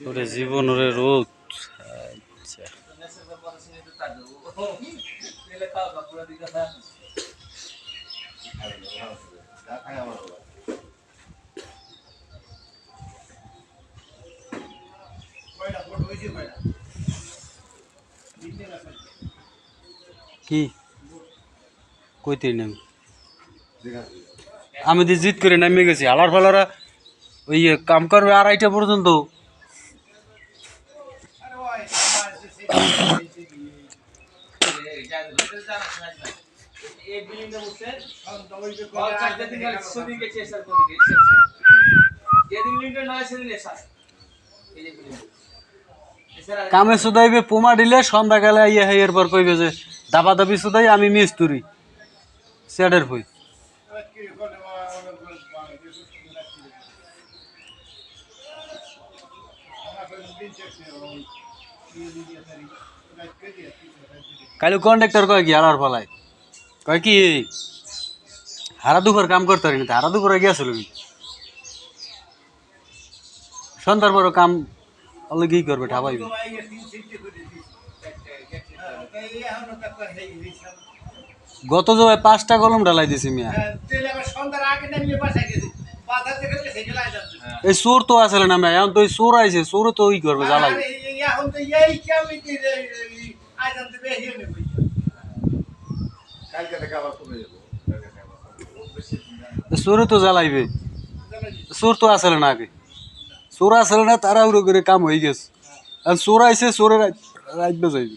ওরে জীবন ওরে রোদ। আচ্ছা। না কি? কইতে নেই আমি তো জিত করে নামে গেছি। আলার ফালারা ওই কাম করবে আড়াইটা পর্যন্ত। কামে সুদাইবে পোমা দিলে সন্ধ্যাকালে ইয়ে এরপর কইবে যে দাবা দাবি সুদাই আমি মিস্তুরি। স্যাডের হই কালি কন্ডাক্টর কয় কি আলার ফলায় কয় কি? হারা দুপুর কাম করতে পারি না হারা দুপুরে গিয়েছিল কি? সন্ধ্যার পর কাম অলগে কি করবে ঠাবাইবে গত জবাই পাঁচটা কলম ডালাই দিছি মিয়া। সন্ধ্যার আগে যাচ্ছে। এই চোর তো আসলে না মিয়া এখন তো চোর আইছে চোর তো ওই করবে জ্বালাই এখন তো জ্বালাইবে। চোর তো আসলে না আগে। চোর আসলে না তারা উড়ো করে কাম হয়ে গেছে। আর চোর আইছে চোরে রাখবে যাইবে